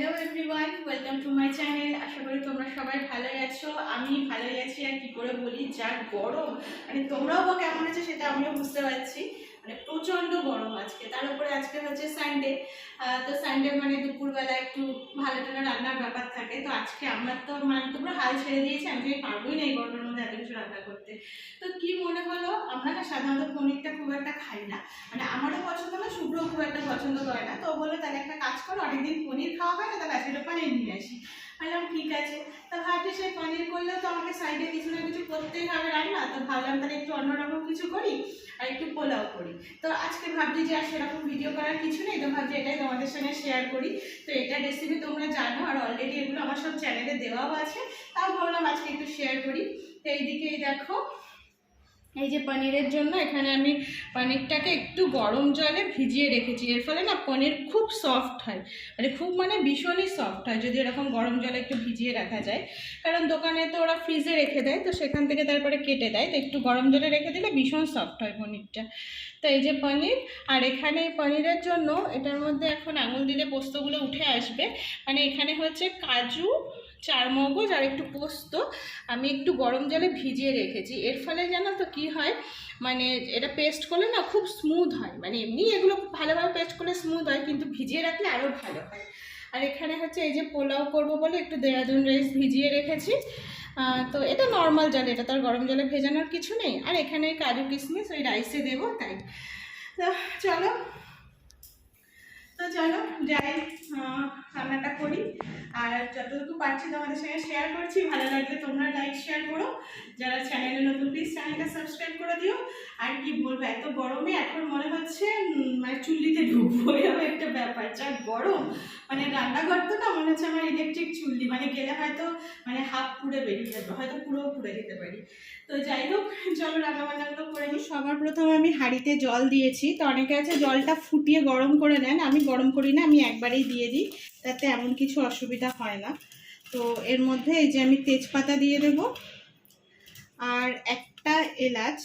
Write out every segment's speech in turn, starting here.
Hello everyone welcome to my channel আশা করি তোমরা সবাই ভালোই আছো। আমি ভালোই আছি আর কি করে বলি, যা গরম মানে তোমরাও বা কেমন আছো সেটা আমিও বুঝতে পারছি। মানে প্রচণ্ড গরম আজকে, তার উপরে আজকে হচ্ছে সানডে তো সানডে মানে দুপুরবেলা একটু ভালো টালো রান্নার ব্যাপার থাকে, তো আজকে আমার তো মানে তোমরা হাল ছেড়ে দিয়েছি, আমি পারবোই না এই গরমের মধ্যে এত কিছু রান্না করতে। কি মনে হলো? আমরা না সাধারণত পনিরটা খুব একটা খাই না। মানে আমারও পছন্দ না শুভ্র খুব একটা পছন্দ করে না। তো বলল, তাহলে একটা কাজ করো, অনেকদিন পনির খাওয়া হয় না, তাহলে আজকে পনির নিয়ে আসি। ভাবলাম ঠিক আছে। তা ভাবছি সেই পনির করলেও তো আমাকে সাইডে কিছু না কিছু করতেই হবে রান্না তো ভাবলাম, তাহলে একটু অন্যরকম কিছু করি আর একটু পোলাও করি। তো আজকে ভাবছি যে আর সেরকম ভিডিও করার কিছু নেই, তো ভাবছি এটাই তোমাদের সঙ্গে শেয়ার করি। তো এটা রেসিপি তোমরা জানো, আর অলরেডি এগুলো আমার সব চ্যানেলে দেওয়াও আছে। তাও ভাবলাম আজকে একটু শেয়ার করি। তো এইদিকে এই দেখো এই যে পনিরের জন্য এখানে আমি পনিরটাকে একটু গরম জলে ভিজিয়ে রেখেছি। এর ফলে না পনির খুব সফট হয়। মানে খুব মানে ভীষণই সফট হয়, যদি এরকম গরম জলে একটু ভিজিয়ে রাখা যায়। কারণ দোকানে তো ওরা ফ্রিজে রেখে দেয়, তো সেখান থেকে তারপরে কেটে দেয়। তো একটু গরম জলে রেখে দিলে ভীষণ সফট হয় পনিরটা। তো এই যে পনির, আর এখানে পনিরের জন্য এটার মধ্যে এখন আঙুল দিলে পোস্তগুলো উঠে আসবে। মানে এখানে হচ্ছে কাজু চার মগজ আর একটু পোস্ত, আমি একটু গরম জলে ভিজিয়ে রেখেছি। এর ফলে জানো তো কি হয়? মানে এটা পেস্ট করলে না খুব স্মুথ হয়। মানে এমনি এগুলো ভালোভাবে পেস্ট করলে স্মুথ হয়, কিন্তু ভিজিয়ে রাখলে আরও ভালো হয়। আর এখানে হচ্ছে এই যে পোলাও করব বলে একটু দেরাদুন রাইস ভিজিয়ে রেখেছি। তো এটা নর্মাল জলে, এটা তো আর গরম জলে ভেজানোর কিছু নেই। আর এখানে কাজু কিশমিশ, ওই রাইসে দেবো, তাই। তো চলো চলো যাই রান্নাটা করি। আর যতটুকু পারছি তোমাদের সঙ্গে শেয়ার করছি, ভালো লাগলে তোমরা লাইক শেয়ার করো। যারা চ্যানেলে নতুন প্লিজ চ্যানেলটা সাবস্ক্রাইব করে দিও। আর কি বলব, এত গরমে এখন মনে হচ্ছে মানে চুল্লিতে ঢুকবো, এরকম একটা ব্যাপার। যা গরম মানে রান্নাঘর তো না, মনে হচ্ছে আমার ইলেকট্রিক চুল্লি। মানে গেলে হয়তো মানে হাফ পুড়ে বেরিয়ে যাবে, হয়তো পুরো পুড়ে যেতে পারি। তো যাই হোক চলো রান্না বান্নাগুলো করে নিই। সবার প্রথমে আমি হাঁড়িতে জল দিয়েছি। তো অনেকে আছে, জলটা ফুটিয়ে গরম করে নেন। আমি গরম করি না, আমি একবারেই দিয়ে দিই, তাতে এমন কিছু অসুবিধা হয় না। তো এর মধ্যে এই যে আমি তেজপাতা দিয়ে দেব, আর একটা এলাচ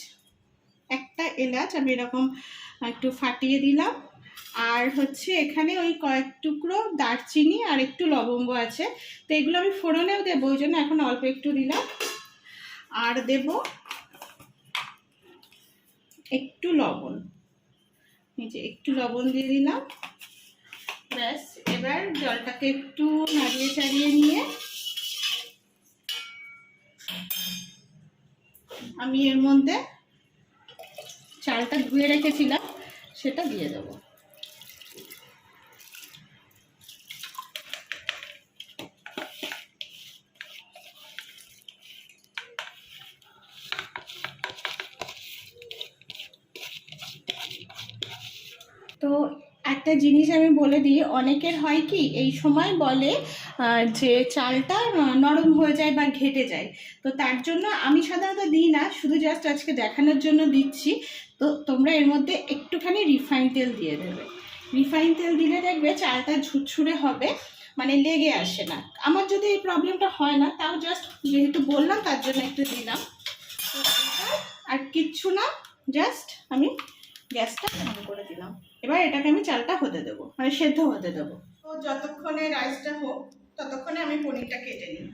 একটা এলাচ আমি এরকম একটু ফাটিয়ে দিলাম, আর হচ্ছে এখানে ওই কয়েক টুকরো দারচিনি আর একটু লবঙ্গ আছে, তো এগুলো আমি ফোড়নেও দেবো, ওই জন্য এখন অল্প একটু দিলাম, আর দেব একটু লবণ, এই যে একটু লবণ দিয়ে দিলাম ব্যাস, এবার জলটাকে একটু নাড়িয়ে চাড়িয়ে নিয়ে আমি এর মধ্যে চালটা ধুয়ে রেখেছিলাম, সেটা দিয়ে দেবো। তো একটা জিনিস আমি বলে দিই, অনেকের হয় কি, এই সময় বলে যে চালটা নরম হয়ে যায় বা ঘেটে যায়। তো তার জন্য আমি সাধারণত দিই না, শুধু জাস্ট আজকে দেখানোর জন্য দিচ্ছি। তো তোমরা এর মধ্যে একটুখানি রিফাইন তেল দিয়ে দেবে। রিফাইন তেল দিলে দেখবে চালটা ঝুরঝুরে হবে মানে লেগে আসে না। আমার যদি এই প্রবলেমটা হয় না, তাও জাস্ট যেহেতু বললাম, তার জন্য একটু দিলাম। আর কিচ্ছু না জাস্ট আমি গ্যাসটা অন করে দিলাম। এবার এটাকে আমি চালটা হতে দেবো মানে সেদ্ধ হতে দেবো। তো যতক্ষণে রাইসটা হোক, ততক্ষণে আমি পনিরটা কেটে নিই।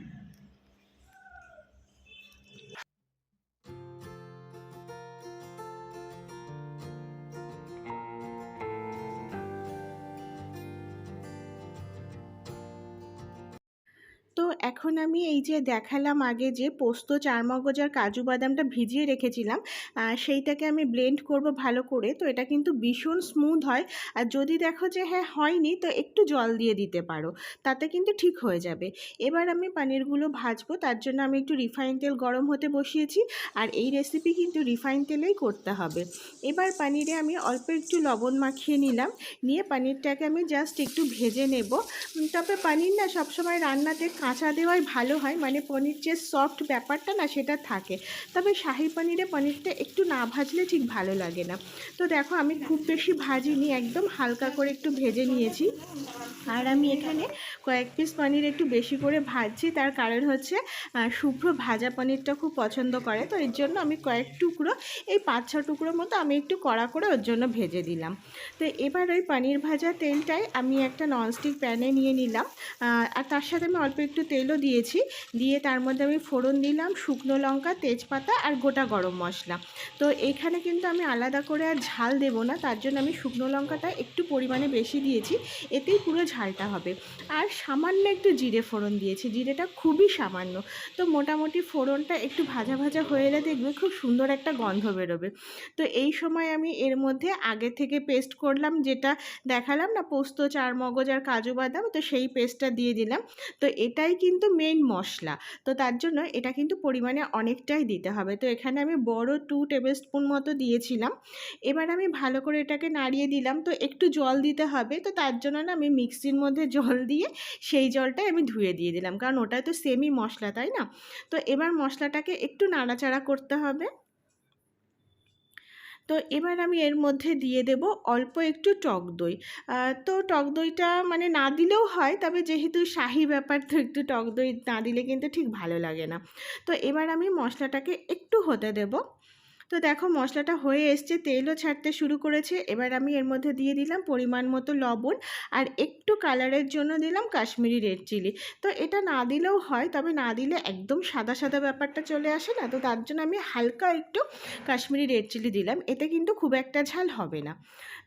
এখন আমি এই যে দেখালাম আগে যে পোস্ত, চারমগজ আর কাজু বাদামটা ভিজিয়ে রেখেছিলাম সেইটাকে আমি ব্লেন্ড করব ভালো করে। তো এটা কিন্তু ভীষণ স্মুথ হয়। আর যদি দেখো যে হ্যাঁ হয়নি, তো একটু জল দিয়ে দিতে পারো। তাতে কিন্তু ঠিক হয়ে যাবে। এবার আমি পানিরগুলো ভাজবো, তার জন্য আমি একটু রিফাইন তেল গরম হতে বসিয়েছি। আর এই রেসিপি কিন্তু রিফাইন তেলেই করতে হবে। এবার পানিরে আমি অল্প একটু লবণ মাখিয়ে নিলাম। নিয়ে পানিরটাকে আমি জাস্ট একটু ভেজে নেব। তবে পানির না সবসময় রান্নাতে কাঁচা দেওয়াই ভালো হয়। মানে পনির যে সফট ব্যাপারটা না সেটা থাকে। তবে শাহি পনিরে পনিরটা একটু না ভাজলে ঠিক ভালো লাগে না। তো দেখো আমি খুব বেশি ভাজিনি, একদম হালকা করে একটু ভেজে নিয়েছি। আর আমি এখানে কয়েক পিস পনির একটু বেশি করে ভাজছি। তার কারণ হচ্ছে শুভ্র ভাজা পনিরটা খুব পছন্দ করে। তো এর জন্য আমি কয়েক টুকরো, এই পাঁচ ছ টুকরো মতো আমি একটু কড়া করে ওর জন্য ভেজে দিলাম। তো এবার ওই পনির ভাজা তেলটাই আমি একটা ননস্টিক প্যানে নিয়ে নিলাম। আর তার সাথে আমি অল্প একটু তেলও দিয়েছি। দিয়ে তার মধ্যে আমি ফোড়ন দিলাম, শুকনো লঙ্কা, তেজপাতা আর গোটা গরম মশলা। তো এখানে কিন্তু আমি আলাদা করে আর ঝাল দেব না, তার জন্য আমি শুকনো লঙ্কাটা একটু পরিমাণে বেশি দিয়েছি, এতেই পুরো ঝালটা হবে। আর সামান্য একটু জিরে ফোড়ন দিয়েছি, জিরেটা খুবই সামান্য। তো মোটামুটি ফোড়নটা একটু ভাজা ভাজা হয়ে এলে দেখবে খুব সুন্দর একটা গন্ধ বেরোবে। তো এই সময় আমি এর মধ্যে আগে থেকে পেস্ট করলাম, যেটা দেখালাম না, পোস্ত চার মগজ আর কাজু বাদাম, তো সেই পেস্টটা দিয়ে দিলাম। তো এটাই কিন্তু মেইন মশলা। তো তার জন্য এটা কিন্তু পরিমাণে অনেকটাই দিতে হবে। তো এখানে আমি বড় টু টেবিল স্পুন মতো দিয়েছিলাম। এবার আমি ভালো করে এটাকে নাড়িয়ে দিলাম। তো একটু জল দিতে হবে। তো তার জন্য না আমি মিক্সির মধ্যে জল দিয়ে সেই জলটাই আমি ধুয়ে দিয়ে দিলাম। কারণ ওটা তো সেমই মশলা, তাই না? তো এবার মশলাটাকে একটু নাড়াচাড়া করতে হবে। তো এবার আমি এর মধ্যে দিয়ে দেব অল্প একটু টক দই। তো টক দইটা মানে না দিলেও হয়, তবে যেহেতু শাহি ব্যাপার, তো একটু টক দই না দিলে কিন্তু ঠিক ভালো লাগে না। তো এবার আমি মশলাটাকে একটু হতে দেব। তো দেখো মশলাটা হয়ে এসছে, তেলও ছাড়তে শুরু করেছে। এবার আমি এর মধ্যে দিয়ে দিলাম পরিমাণ মতো লবণ আর একটু কালারের জন্য দিলাম কাশ্মীরি রেড চিলি তো এটা না দিলেও হয়, তবে না দিলে একদম সাদা সাদা ব্যাপারটা চলে আসে না, তো তার জন্য আমি হালকা একটু কাশ্মীরি রেড চিলি দিলাম। এতে কিন্তু খুব একটা ঝাল হবে না।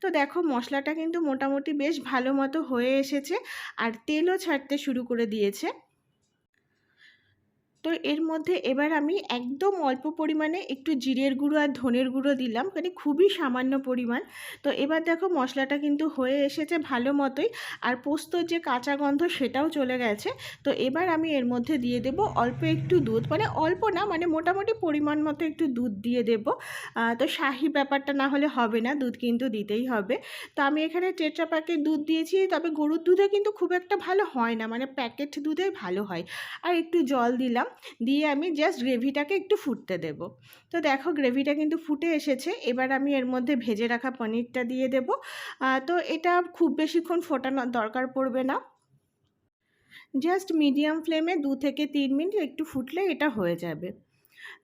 তো দেখো মশলাটা কিন্তু মোটামুটি বেশ ভালো মতো হয়ে এসেছে আর তেলও ছাড়তে শুরু করে দিয়েছে। তো এর মধ্যে এবার আমি একদম অল্প পরিমাণে একটু জিরের গুঁড়ো আর ধনের গুঁড়ো দিলাম মানে খুবই সামান্য পরিমাণ। তো এবার দেখো মশলাটা কিন্তু হয়ে এসেছে ভালো মতোই, আর পোস্তর যে কাঁচা গন্ধ সেটাও চলে গেছে। তো এবার আমি এর মধ্যে দিয়ে দেব অল্প একটু দুধ মানে অল্প না মানে মোটামুটি পরিমাণ মতো একটু দুধ দিয়ে দেব। তো শাহি ব্যাপারটা না হলে হবে না, দুধ কিন্তু দিতেই হবে। তো আমি এখানে টেট্রা প্যাকেট দুধ দিয়েছি, তবে গরুর দুধে কিন্তু খুব একটা ভালো হয় না মানে প্যাকেট দুধে ভালো হয়। আর একটু জল দিলাম দিয়ে আমি জাস্ট গ্রেভিটাকে একটু ফুটতে দেব। তো দেখো গ্রেভিটা কিন্তু ফুটে এসেছে, এবার আমি এর মধ্যে ভেজে রাখা পনিরটা দিয়ে দেব। তো এটা খুব বেশিক্ষণ ফোটানোর দরকার পড়বে না। জাস্ট মিডিয়াম ফ্লেমে দু থেকে তিন মিনিট একটু ফুটলে এটা হয়ে যাবে।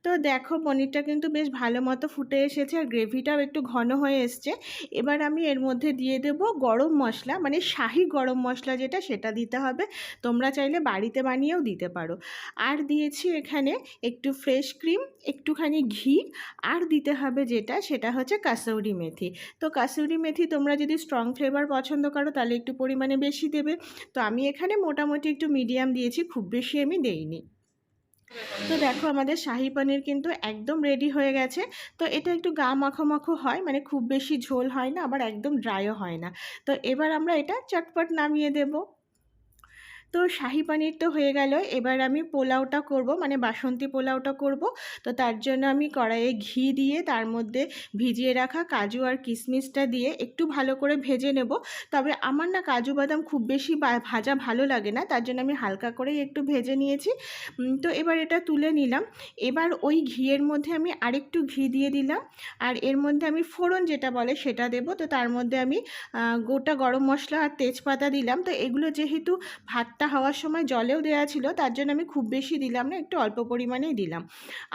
তো দেখো পনিরটা কিন্তু বেশ ভালো মতো ফুটে এসেছে আর গ্রেভিটাও একটু ঘন হয়ে এসছে। এবার আমি এর মধ্যে দিয়ে দেব গরম মশলা মানে শাহি গরম মশলা যেটা সেটা দিতে হবে। তোমরা চাইলে বাড়িতে বানিয়েও দিতে পারো। আর দিয়েছি এখানে একটু ফ্রেশ ক্রিম একটুখানি ঘি, আর দিতে হবে যেটা সেটা হচ্ছে কাসৌরি মেথি। তো কাসৌরি মেথি তোমরা যদি স্ট্রং ফ্লেভার পছন্দ করো তাহলে একটু পরিমাণে বেশি দেবে। তো আমি এখানে মোটামুটি একটু মিডিয়াম দিয়েছি, খুব বেশি আমি দেইনি। তো দেখো আমাদের শাহি পনির কিন্তু একদম রেডি হয়ে গেছে। তো এটা একটু গা মাখো মাখো হয় মানে খুব বেশি ঝোল হয় না, আবার একদম ড্রাইও হয় না। তো এবার আমরা এটা চটপট নামিয়ে দেবো। তো শাহি পানির তো হয়ে গেল। এবার আমি পোলাওটা করব মানে বাসন্তী পোলাওটা করব। তো তার জন্য আমি কড়াইয়ে ঘি দিয়ে তার মধ্যে ভিজিয়ে রাখা কাজু আর কিশমিশটা দিয়ে একটু ভালো করে ভেজে নেব। তবে আমার না কাজু বাদাম খুব বেশি ভাজা ভালো লাগে না, তার জন্য আমি হালকা করেই একটু ভেজে নিয়েছি। তো এবার এটা তুলে নিলাম। এবার ওই ঘিয়ের মধ্যে আমি আরেকটু ঘি দিয়ে দিলাম। আর এর মধ্যে আমি ফোড়ন যেটা বলে সেটা দেব। তো তার মধ্যে আমি গোটা গরম মশলা আর তেজপাতা দিলাম। তো এগুলো যেহেতু ভাতটা হওয়ার সময় জলেও দেওয়া ছিল, তার জন্য আমি খুব বেশি দিলাম না, একটু অল্প পরিমাণেই দিলাম।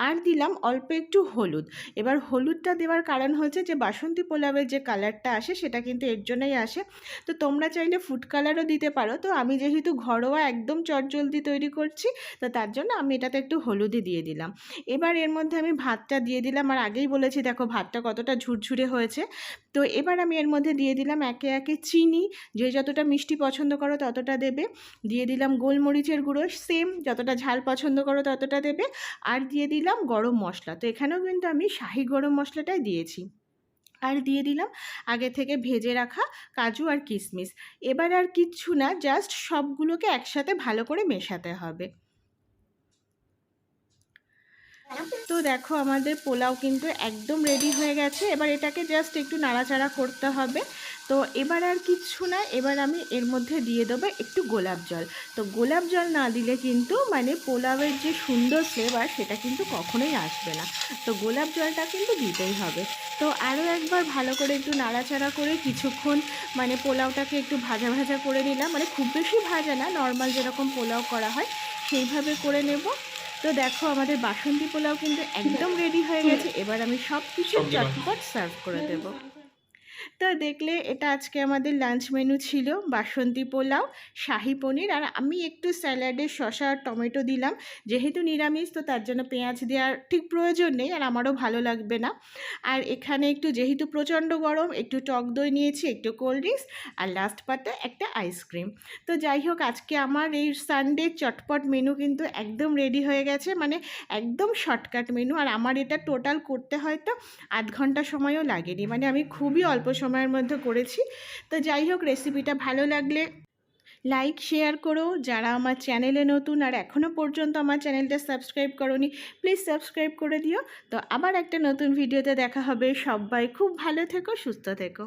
আর দিলাম অল্প একটু হলুদ। এবার হলুদটা দেওয়ার কারণ হচ্ছে যে, বাসন্তী পোলাওয়ের যে কালারটা আসে, সেটা কিন্তু এর জন্যই আসে। তো তোমরা চাইলে ফুড কালারও দিতে পারো। তো আমি যেহেতু ঘরোয়া একদম চটজলদি তৈরি করছি, তো তার জন্য আমি এটাতে একটু হলুদই দিয়ে দিলাম। এবার এর মধ্যে আমি ভাতটা দিয়ে দিলাম। আর আগেই বলেছি, দেখো ভাতটা কতটা ঝুরঝুরে হয়েছে। তো এবার আমি এর মধ্যে দিয়ে দিলাম একে একে চিনি। যে যতটা মিষ্টি পছন্দ করো ততটা দেবে। দিয়ে দিলাম গোলমরিচের গুঁড়ো সেম যতটা ঝাল পছন্দ করো ততটা দেবে। আর দিয়ে দিলাম গরম মশলা, তো এখানেও কিন্তু আমি শাহি গরম মশলাটাই দিয়েছি। আর দিয়ে দিলাম আগে থেকে ভেজে রাখা কাজু আর কিশমিশ এবার আর কিচ্ছু না জাস্ট সবগুলোকে একসাথে ভালো করে মেশাতে হবে। তো দেখো আমাদের পোলাও কিন্তু একদম রেডি হয়ে গেছে। এবার এটাকে জাস্ট একটু নাড়াচাড়া করতে হবে। তো এবার আর কিচ্ছু না, এবার আমি এর মধ্যে দিয়ে দেবো একটু গোলাপ জল। তো গোলাপ জল না দিলে কিন্তু মানে পোলাওয়ের যে সুন্দর ফ্লেভার সেটা কিন্তু কখনোই আসবে না। তো গোলাপ জলটা কিন্তু দিতেই হবে। তো আরও একবার ভালো করে একটু নাড়াচাড়া করে কিছুক্ষণ মানে পোলাওটাকে একটু ভাজা ভাজা করে নিলাম। মানে খুব বেশি ভাজা না নর্মাল যেরকম পোলাও করা হয় সেইভাবে করে নেব। তো দেখো আমাদের বাসন্তী পোলাও কিন্তু একদম রেডি হয়ে গেছে। এবার আমি সব কিছু চটপট সার্ভ করে দেবো। তো দেখলে এটা আজকে আমাদের লাঞ্চ মেনু ছিল, বাসন্তী পোলাও, শাহি পনির, আর আমি একটু স্যালাডে শসা আর টমেটো দিলাম। যেহেতু নিরামিষ, তো তার জন্য পেঁয়াজ দেওয়ার ঠিক প্রয়োজন নেই, আর আমারও ভালো লাগবে না। আর এখানে একটু যেহেতু প্রচণ্ড গরম, একটু টক দই নিয়েছি, একটু কোল্ড ড্রিঙ্কস আর লাস্ট পাতে একটা আইসক্রিম তো যাই হোক, আজকে আমার এই সানডে চটপট মেনু কিন্তু একদম রেডি হয়ে গেছে মানে একদম শর্টকাট মেনু আর আমার এটা টোটাল করতে হয়তো আধ ঘণ্টা সময়ও লাগেনি। মানে আমি খুবই অল্প সময়ের মধ্যে করেছি। তো যাই হোক রেসিপিটা ভালো লাগলে লাইক শেয়ার করো। যারা আমার চ্যানেলে নতুন আর এখনও পর্যন্ত আমার চ্যানেলটা সাবস্ক্রাইব করোনি প্লিজ সাবস্ক্রাইব করে দিও। তো আবার একটা নতুন ভিডিওতে দেখা হবে। সবাই খুব ভালো থেকো, সুস্থ থেকো।